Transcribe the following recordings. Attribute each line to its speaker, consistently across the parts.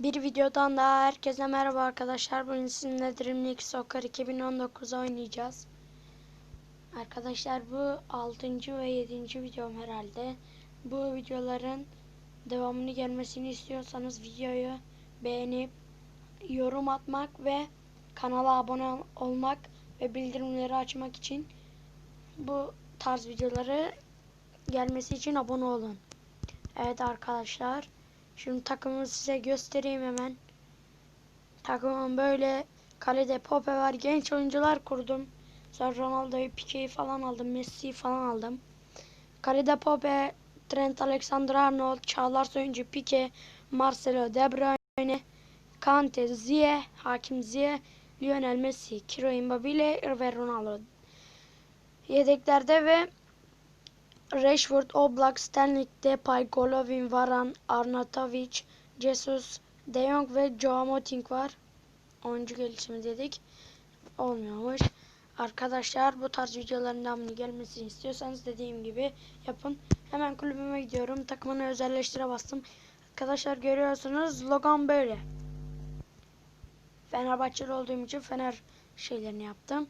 Speaker 1: Bir videodan daha herkese merhaba arkadaşlar. Bugün sizinle Dream League Soccer 2019 oynayacağız. Arkadaşlar bu 6. ve 7. videom herhalde. Bu videoların devamını gelmesini istiyorsanız videoyu beğenip yorum atmak ve kanala abone olmak ve bildirimleri açmak için bu tarz videoları gelmesi için abone olun. Evet arkadaşlar. Şimdi takımımı size göstereyim hemen. Takımım böyle kalede Pope var. Genç oyuncular kurdum. Sonra Ronaldo'yu, Pique'yi falan aldım. Messi'yi falan aldım. Kalede Pope, Trent Alexander-Arnold, Çağlar Soyuncu, Pique, Marcelo, De Bruyne, Kante, Ziyeh, Hakim Ziyeh, Lionel Messi, Kiro Immobile ve Ronaldo. Yedeklerde ve Rashford, Oblak, Stanley, Depay, Golovin, Varane, Arnautovic, Jesus, De Jong ve Joao Moting var. Oyuncu gelişimi dedik. Olmuyormuş. Arkadaşlar bu tarz videoların devamını gelmesini istiyorsanız dediğim gibi yapın. Hemen kulübüme gidiyorum. Takımını özelleştire bastım. Arkadaşlar görüyorsunuz logon böyle. Fenerbahçeli olduğum için Fener şeylerini yaptım.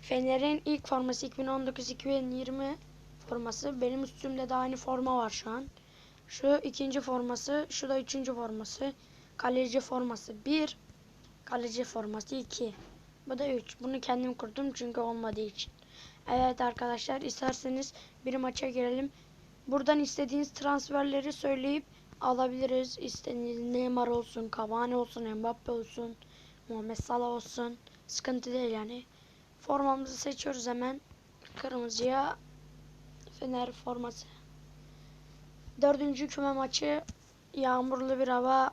Speaker 1: Fener'in ilk forması 2019-2020 forması. Benim üstümde de aynı forma var şu an. Şu ikinci forması, şu da üçüncü forması. Kaleci forması 1, kaleci forması 2. Bu da 3. Bunu kendim kurdum çünkü olmadığı için. Evet arkadaşlar isterseniz bir maça girelim. Buradan istediğiniz transferleri söyleyip alabiliriz. İstediğiniz Neymar olsun, Cavani olsun, Mbappe olsun, Muhammed Salah olsun. Sıkıntı değil yani. Formamızı seçiyoruz hemen. Kırmızıya Fener forması. Dördüncü küme maçı yağmurlu bir hava.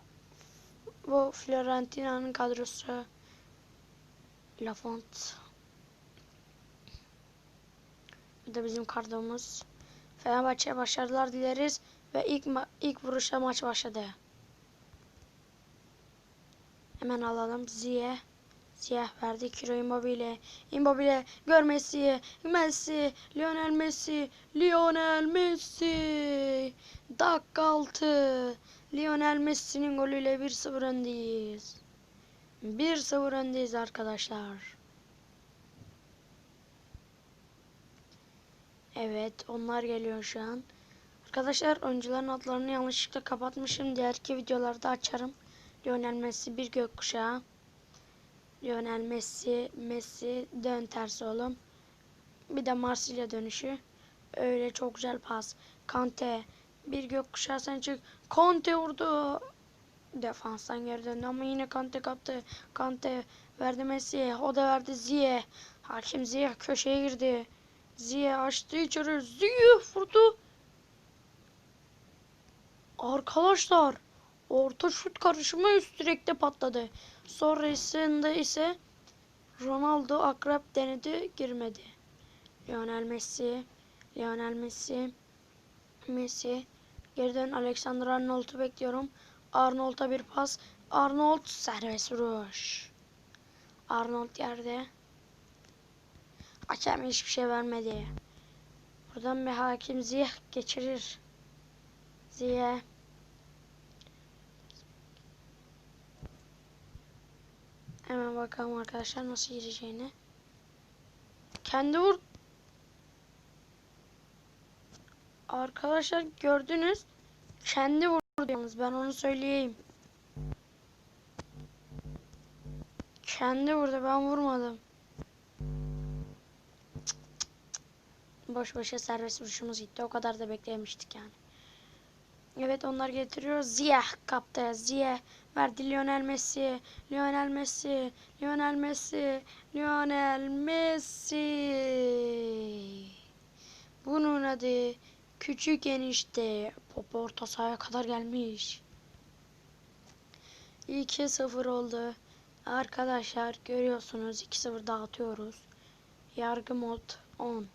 Speaker 1: Bu Fiorentina'nın kadrosu. Lafont. Bu da bizim kadromuz. Fenerbahçe'ye başarılar dileriz ve ilk ilk vuruşta maç başladı. Hemen alalım Ziye. Siyah verdi Kiro Immobile. Immobile gör Messi. Messi. Lionel Messi. Lionel Messi. Dakika 6. Lionel Messi'nin golüyle 1-0 öndeyiz. 1-0 öndeyiz arkadaşlar. Evet onlar geliyor şu an. Arkadaşlar oyuncuların adlarını yanlışlıkla kapatmışım. Diğerki videolarda açarım. Lionel Messi bir gökkuşağı. Lionel Messi, Messi dön tersi oğlum. Bir de Marsilya dönüşü. Öyle çok güzel pas. Kante bir gökkuşağı sen çık. Kante vurdu. Defanstan geri döndü ama yine Kante kaptı. Kante verdi Messi'ye. O da verdi Ziye. Hakim Ziye köşeye girdi. Ziye açtı içeri. Ziye vurdu. Arkadaşlar orta şut karışımı üst direkte patladı. Sonrasında ise Ronaldo akrep denedi girmedi. Lionel Messi, Lionel Messi, Messi. Geriden Alexander Arnold'u bekliyorum. Arnold'a bir pas. Arnold serbest vuruş. Arnold yerde. Hakem hiçbir şey vermedi. Buradan bir hakim Ziyeh geçirir. Ziyeh. Hemen bakalım arkadaşlar nasıl gireceğini. Kendi vur. Arkadaşlar gördünüz. Kendi vurdu yalnız ben onu söyleyeyim. Kendi vurdu ben vurmadım. Boş boşa serbest vuruşumuz gitti. O kadar da beklemiştik yani. Evet onlar getiriyor. Ziyeh kaptı. Ziyeh verdi Lionel Messi. Lionel Messi. Lionel Messi. Lionel Messi. Bunun adı küçük enişte. Pop orta sahaya kadar gelmiş. 2-0 oldu. Arkadaşlar görüyorsunuz 2-0 dağıtıyoruz. Yargı mod 10.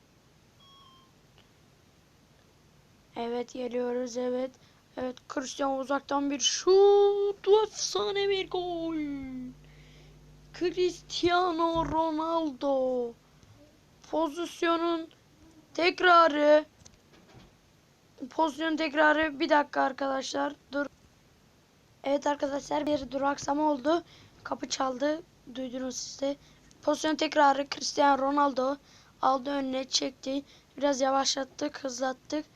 Speaker 1: Evet geliyoruz evet. Evet Cristiano uzaktan bir şut. Efsane bir gol. Cristiano Ronaldo. Pozisyonun tekrarı. Pozisyon tekrarı bir dakika arkadaşlar. Dur. Evet arkadaşlar bir duraksama oldu. Kapı çaldı. Duydunuz siz de. Pozisyon tekrarı Cristiano Ronaldo aldı önüne çekti. Biraz yavaşlattık, hızlattık.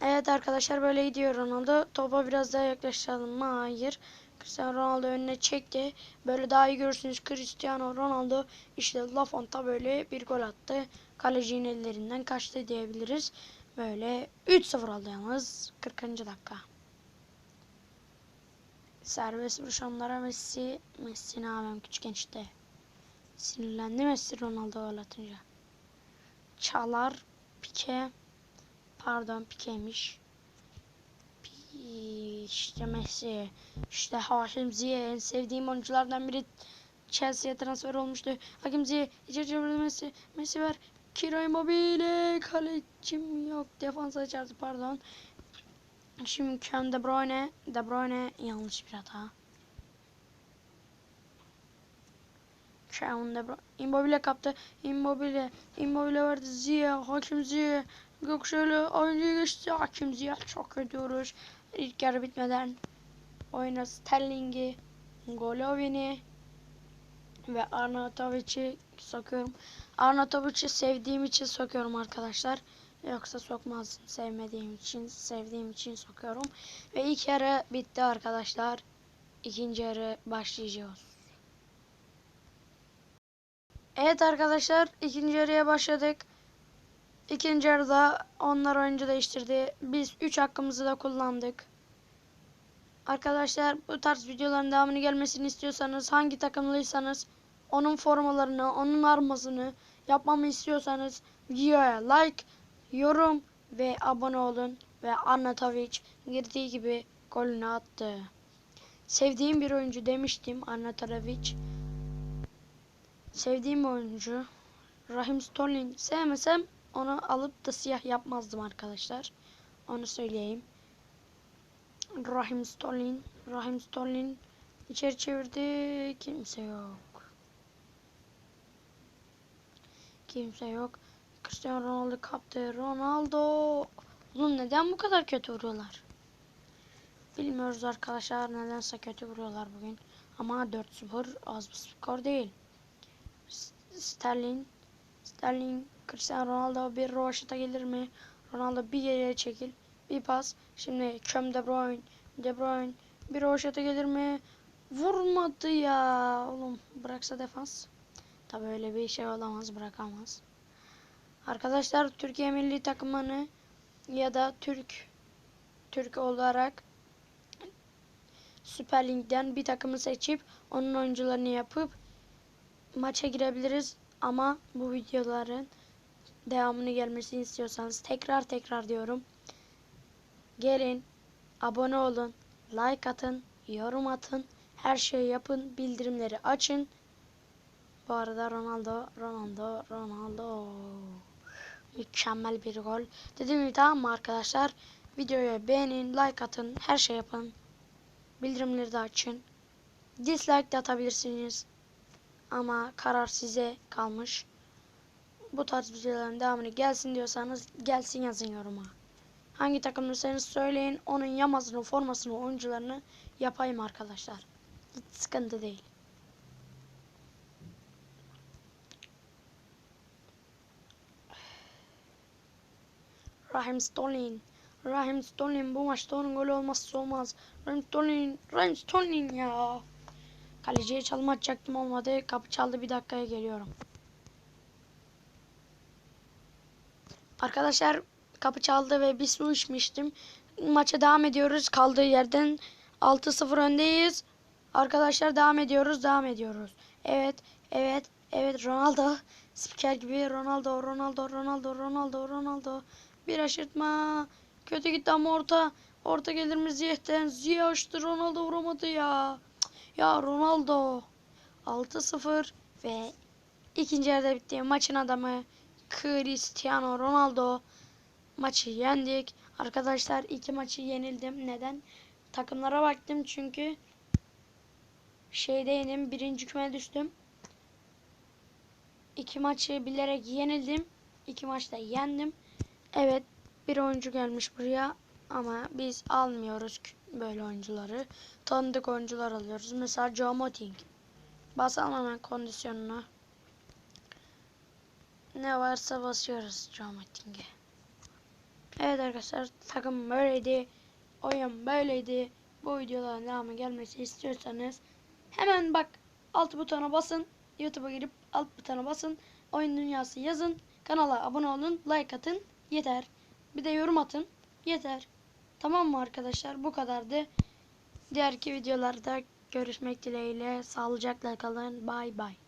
Speaker 1: Evet arkadaşlar böyle gidiyor Ronaldo. Topa biraz daha yaklaşalım mı? Hayır. Cristiano Ronaldo önüne çekti. Böyle daha iyi görürsünüz. Cristiano Ronaldo işte La Fonta böyle bir gol attı. Kalecinin ellerinden kaçtı diyebiliriz. Böyle 3-0 oldu yalnız. 40. dakika. Serbest vuruş onlara Messi. Messi ne yapayım küçük gençte. Sinirlendi Messi Ronaldo gol atınca. Çalar. Pike. Pardon Pike'ymiş. Pi- İşte Messi. İşte Hakim Ziyech en sevdiğim oyunculardan biri Chelsea'ye transfer olmuştu. Hakim Ziyech içeri Messi. Messi ver. Kiro Immobile. Kalecim yok. Defansa çarptı pardon. Şimdi Kevin De Bruyne. De Bruyne yanlış bir hata. Kevin De Bruyne. Immobile kaptı. Immobile. Immobile verdi Ziyech. Hakim Ziyech. Yok şöyle oyuncuyu geçti. Hakim Ziyech çok vuruş. İlk yarı bitmeden oyuna Sterling'i, Golovin'i ve Arnatovic'i sokuyorum. Arnatovic'i sevdiğim için sokuyorum arkadaşlar. Yoksa sokmazdım. Sevmediğim için, sevdiğim için sokuyorum. Ve ilk yarı bitti arkadaşlar. İkinci yarı başlayacağız. Evet arkadaşlar ikinci yarıya başladık. İkinci yarıda onlar oyuncu değiştirdi. Biz 3 hakkımızı da kullandık. Arkadaşlar bu tarz videoların devamını gelmesini istiyorsanız hangi takımlıysanız onun formalarını, onun armasını yapmamı istiyorsanız videoya like, yorum ve abone olun. Ve Arnatovic girdiği gibi golünü attı. Sevdiğim bir oyuncu demiştim Arnatovic. Sevdiğim oyuncu Rahim Sterling sevmesem onu alıp da siyah yapmazdım arkadaşlar. Onu söyleyeyim. Rahim Sterling, Rahim Sterling içeri çevirdi. Kimse yok. Kimse yok. Cristiano Ronaldo kaptı. Ronaldo. Oğlum neden bu kadar kötü vuruyorlar? Bilmiyoruz arkadaşlar. Nedense kötü vuruyorlar bugün. Ama 4-0 az bir skor değil. Sterling Sterling, Cristiano Ronaldo bir rovaşata gelir mi? Ronaldo bir geriye çekil. Bir pas. Şimdi Köm De Bruyne. De Bruyne bir rovaşata gelir mi? Vurmadı ya. Oğlum bıraksa defans. Tabi öyle bir şey olamaz. Bırakamaz. Arkadaşlar Türkiye milli takımını ya da Türk Türk olarak Süper Lig'den bir takımı seçip onun oyuncularını yapıp maça girebiliriz. Ama bu videoların devamını gelmesini istiyorsanız tekrar tekrar diyorum. Gelin, abone olun, like atın, yorum atın, her şeyi yapın, bildirimleri açın. Bu arada Ronaldo, Ronaldo, Ronaldo. Mükemmel bir gol. Dediğim gibi tamam mı arkadaşlar? Videoyu beğenin, like atın, her şey yapın. Bildirimleri de açın. Dislike de atabilirsiniz. Ama karar size kalmış. Bu tarz videoların devamını gelsin diyorsanız gelsin yazın yoruma. Hangi takımlıysanız söyleyin. Onun yamasını, formasını, oyuncularını yapayım arkadaşlar. Hiç sıkıntı değil. Rahim Sterling. Rahim Sterling bu maçta onun golü olmazsa olmaz. Rahim Sterling, Rahim Sterling ya. Kaleciye çalma atacaktım olmadı. Kapı çaldı bir dakikaya geliyorum. Arkadaşlar kapı çaldı ve bir su içmiştim. Maça devam ediyoruz. Kaldığı yerden 6-0 öndeyiz. Arkadaşlar devam ediyoruz. Devam ediyoruz. Evet. Evet. Evet Ronaldo. Spiker gibi Ronaldo. Ronaldo. Ronaldo. Ronaldo. Ronaldo. Bir aşırtma. Kötü gitti ama orta. Orta gelir mi Ziyeh'ten? Ziyeh açtı. Ronaldo vuramadı ya. Ya Ronaldo 6-0 ve ikinci yarıda bitti. Maçın adamı Cristiano Ronaldo maçı yendik. Arkadaşlar iki maçı yenildim. Neden? Takımlara baktım çünkü şeydeydim. Birinci küme düştüm. İki maçı bilerek yenildim. İki maçta yendim. Evet bir oyuncu gelmiş buraya. Ama biz almıyoruz böyle oyuncuları. Tanıdık oyuncular alıyoruz. Mesela Joe Moting. Basalım hemen kondisyonuna. Ne varsa basıyoruz Joe Moting'e. Evet arkadaşlar takım böyleydi. Oyun böyleydi. Bu videoların devamı gelmesi istiyorsanız hemen bak alt butona basın. YouTube'a girip alt butona basın. Oyun dünyası yazın. Kanala abone olun. Like atın. Yeter. Bir de yorum atın. Yeter. Tamam mı arkadaşlar? Bu kadardı. Diğerki videolarda görüşmek dileğiyle. Sağlıcakla kalın. Bay bay.